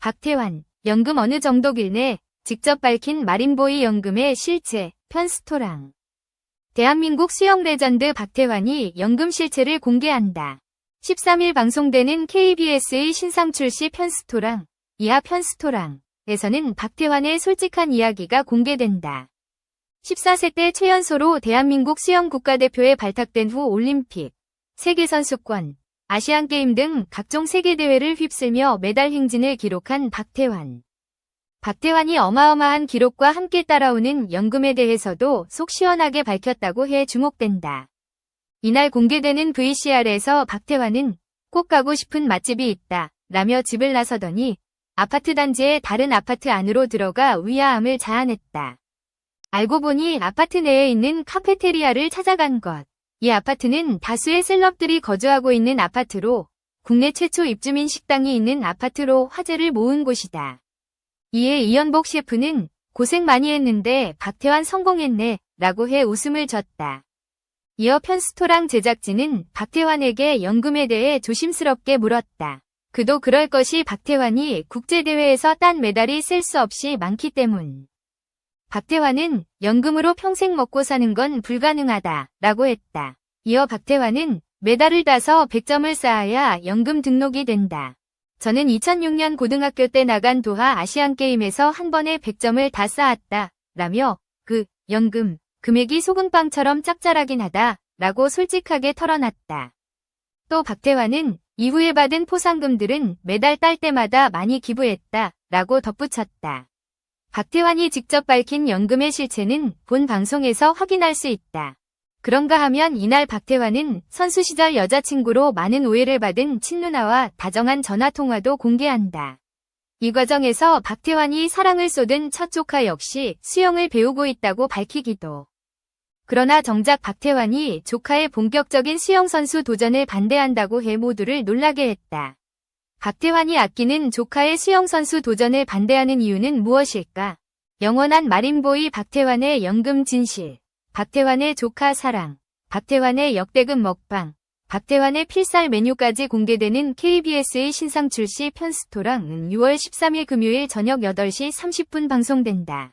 박태환, 연금 어느 정도길래 직접 밝힌 마린보이 연금의 실체, 편스토랑. 대한민국 수영 레전드 박태환이 연금 실체를 공개한다. 13일 방송되는 KBS의 신상 출시 편스토랑, 이하 편스토랑 에서는 박태환의 솔직한 이야기가 공개된다. 14세 때 최연소로 대한민국 수영 국가대표에 발탁된 후 올림픽, 세계선수권, 아시안게임 등 각종 세계대회를 휩쓸며 메달 행진을 기록한 박태환. 박태환이 어마어마한 기록과 함께 따라오는 연금에 대해서도 속 시원하게 밝혔다고 해 주목된다. 이날 공개되는 VCR에서 박태환은 꼭 가고 싶은 맛집이 있다 라며 집을 나서더니 아파트 단지의 다른 아파트 안으로 들어가 위화함을 자아냈다. 알고 보니 아파트 내에 있는 카페테리아를 찾아간 것. 이 아파트는 다수의 셀럽들이 거주하고 있는 아파트로 국내 최초 입주민 식당이 있는 아파트로 화제를 모은 곳이다. 이에 이연복 셰프는 고생 많이 했는데 박태환 성공했네 라고 해 웃음을 졌다. 이어 편스토랑 제작진은 박태환에게 연금에 대해 조심스럽게 물었다. 그도 그럴 것이 박태환이 국제대회에서 딴 메달이 셀수 없이 많기 때문. 박태환은 연금으로 평생 먹고 사는 건 불가능하다 라고 했다. 이어 박태환은 메달을 따서 100점을 쌓아야 연금 등록이 된다. 저는 2006년 고등학교 때 나간 도하 아시안게임에서 한 번에 100점을 다 쌓았다. 라며 그 연금 금액이 소금빵처럼 짭짤하긴 하다. 라고 솔직하게 털어놨다. 또 박태환은 이후에 받은 포상금들은 매달 딸 때마다 많이 기부했다. 라고 덧붙였다. 박태환이 직접 밝힌 연금의 실체는 본 방송에서 확인할 수 있다. 그런가 하면 이날 박태환은 선수 시절 여자친구로 많은 오해를 받은 친누나와 다정한 전화통화도 공개한다. 이 과정에서 박태환이 사랑을 쏟은 첫 조카 역시 수영을 배우고 있다고 밝히기도. 그러나 정작 박태환이 조카의 본격적인 수영선수 도전을 반대한다고 해 모두를 놀라게 했다. 박태환이 아끼는 조카의 수영선수 도전을 반대하는 이유는 무엇일까? 영원한 마린보이 박태환의 연금 진실, 박태환의 조카 사랑, 박태환의 역대급 먹방, 박태환의 필살 메뉴까지 공개되는 KBS의 신상 출시 편스토랑은 6월 13일 금요일 저녁 8시 30분 방송된다.